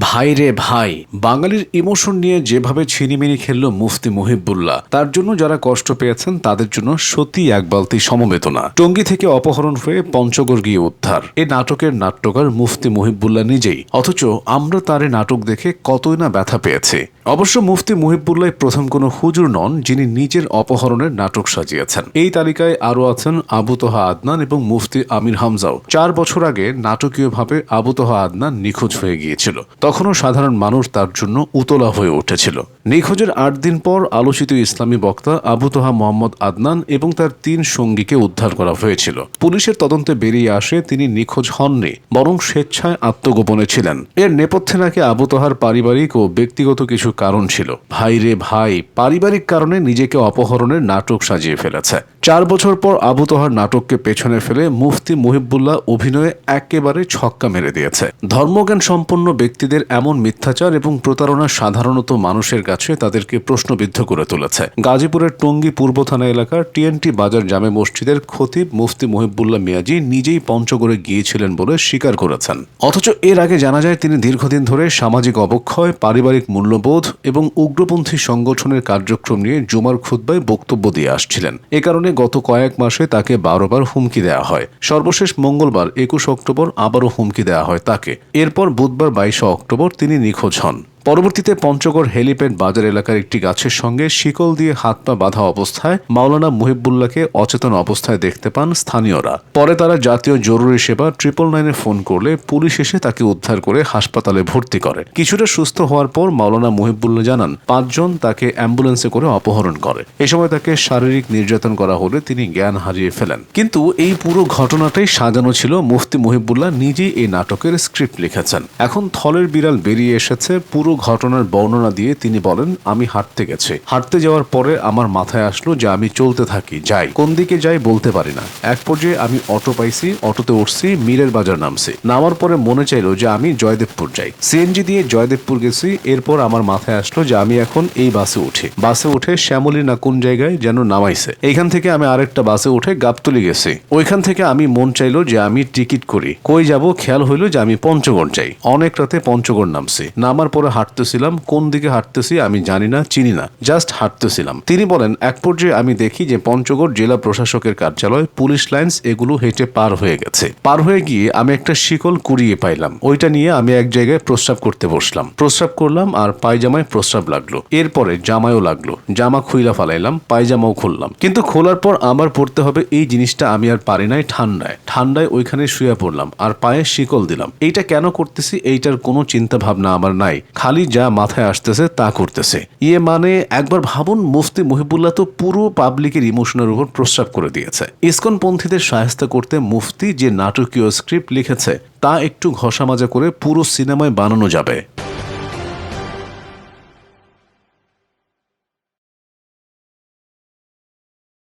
ভাই রে ভাই। বাঙালির ইমোশন নিয়ে যেভাবে ছিনিমিনি খেলল মুফতি মুহিবুল্লাহ, তার জন্য যারা কষ্ট পেয়েছেন, তাদের জন্য সত্যি এক বালতি সমবেদনা। টঙ্গী থেকে অপহরণ হয়ে পঞ্চগড় গিয়ে উদ্ধার। এ নাটকের নাট্যকার মুফতি মুহিবুল্লাহ নিজেই। অথচ আমরা তার নাটক দেখে কতই না ব্যথা পেয়েছি। অবশ্য মুফতি মুহিবুল্লাহ প্রথম কোনো হুজুর নন, যিনি নিজের অপহরণের নাটক সাজিয়েছেন। এই তালিকায় আরও আছেন আবুতহা আদনান এবং মুফতি আমির হামজাও। চার বছর আগে নাটকীয়ভাবে আবুতহা আদনান নিখোঁজ হয়ে গিয়েছিল। তখনও সাধারণ মানুষ তার জন্য উতলা হয়ে উঠেছিল। নিখোঁজের আট দিন পর আলোচিত ইসলামী বক্তা আবু তোহা মোহাম্মদ আদনান এবং তার তিন সঙ্গীকে উদ্ধার করা হয়েছিল। পুলিশের তদন্তে বেরিয়ে আসে তিনি নিখোঁজ হননি, বরং স্বেচ্ছায় আত্মগোপনে ছিলেন। এর নেপথ্যে নাকি আবু তোহার পারিবারিক ও ব্যক্তিগত কিছু কারণ ছিল। ভাই রে ভাই, পারিবারিক কারণে নিজেকে অপহরণের নাটক সাজিয়ে ফেলেছে। চার বছর পর আবু তোহার নাটককে পেছনে ফেলে মুফতি মুহিবুল্লাহ অভিনয়ে একেবারে ছক্কা মেরে দিয়েছে। ধর্মজ্ঞান সম্পন্ন ব্যক্তিদের এমন মিথ্যাচার এবং প্রতারণা সাধারণত মানুষের কাছে তাদেরকে প্রশ্নবিদ্ধ করে তুলেছে। গাজীপুরের টঙ্গী পূর্ব থানা এলাকার টিএনটি বাজার জামে মসজিদের খতিব মুফতি মহিবুল্লাহ মিয়াজি নিজেই পঞ্চগড়ে গিয়েছিলেন বলে স্বীকার করেছেন। অথচ এর আগে জানা যায় তিনি দীর্ঘদিন ধরে সামাজিক অবক্ষয়, পারিবারিক মূল্যবোধ এবং উগ্রপন্থী সংগঠনের কার্যক্রম নিয়ে জুমার খুদ্বায় বক্তব্য দিয়ে আসছিলেন। এ কারণে গত কয়েক মাসে তাকে বারোবার হুমকি দেওয়া হয়। সর্বশেষ মঙ্গলবার একুশ অক্টোবর আবারও হুমকি দেওয়া হয় তাকে। এরপর বুধবার বাইশে অক্টোবর তিনি নিখোঁজ হন। পরবর্তীতে পঞ্চগড় হেলিপ্যাড বাজার এলাকার একটি গাছের সঙ্গে শিকল দিয়ে হাত পা বাঁধা অবস্থায় মাওলানা মুহিবুল্লাহকে অচেতন অবস্থায় দেখতে পান স্থানীয়রা। পরে তারা জাতীয় জরুরি সেবা ট্রিপল নাইনে ফোন করলে পুলিশ এসে তাকে উদ্ধার করে হাসপাতালে ভর্তি করে। কিছুটা সুস্থ হওয়ার পর মাওলানা মুহিবুল্লাহ জানান, পাঁচজন তাকে অ্যাম্বুলেন্সে করে অপহরণ করে। এ সময় তাকে শারীরিক নির্যাতন করা হলে তিনি জ্ঞান হারিয়ে ফেলেন। কিন্তু এই পুরো ঘটনাটাই সাজানো ছিল মুফতি মুহিবুল্লাহ নিজেই এই নাটকের স্ক্রিপ্ট লিখেছেন। এখন থলের বিড়াল বেরিয়ে এসেছে পুরো ঘটনার বর্ণনা দিয়ে তিনি বলেন, আমি হাঁটতে গেছি। হাঁটতে যাওয়ার পরে আমার মাথায় আসলো যে আমি চলতে থাকি, যাই। কোন দিকে যাই বলতে পারি না। এক পর্যায়ে আমি অটো পাইছি, অটোতে উঠছি, মীরের বাজার নামছি। নামার পরে মনে চাইলো যে আমি জয়দেবপুর যাই। সিএনজি দিয়ে জয়দেবপুর গেছি, এরপর আমার মাথায় আসলো যে আমি এখন এই বাসে উঠি। বাসে উঠে শ্যামলী না কোন জায়গায় যেন নামাইছে। এইখান থেকে আমি আরেকটা বাসে উঠে গাবতলি গেছি। ওইখান থেকে আমি মন চাইলো যে আমি টিকিট করি। কই যাব, খেয়াল হইল যে আমি পঞ্চগড় যাই। অনেক রাতে পঞ্চগড় নামছি। নামার পরে হাঁটতেছিলাম, কোন দিকে হাঁটতেছি আমি জানি না, চিনি না জাস্ট হাঁটতেছিলাম। তিনি বলেন, এক পর্যায়ে আমি দেখি যে পঞ্চগড় জেলা প্রশাসকের কার্যালয়, পুলিশ লাইন্স এগুলো হেঁটে পার হয়ে গেছে। পার হয়ে গিয়ে আমি একটা শিকল কুড়িয়ে পাইলাম। ওইটা নিয়ে আমি এক জায়গায় প্রস্রাব করতে বসলাম। প্রস্রাব করলাম আর পায়জামায় প্রস্রাব লাগল। এরপরে জামায়ও লাগল। জামা খুইলা ফালাইলাম, পায়জামাও খুললাম। কিন্তু খোলার পর আমার পড়তে হবে, এই জিনিসটা আমি আর পারি নাই ঠান্ডায়। ঠান্ডায় ওইখানে শুয়ে পড়লাম আর পায়ে শিকল দিলাম। এইটা কেন করতেছি, এইটার কোনো চিন্তা ভাবনা আমার নাই। খালি যা মাথায় আসতেছে তা করতেছে। ইয়ে মানে একবার ভাবুন, মুফতি মহিবুল্লাহ তো পুরো পাবলিকের ইমোশনের উপর প্রস্রাব করে দিয়েছে। ইসকন পন্থীদের সাহায্য করতে মুফতি যে নাটকীয় স্ক্রিপ্ট লিখেছে, তা একটু ঘষা মাজা করে পুরো সিনেমায় বানানো যাবে।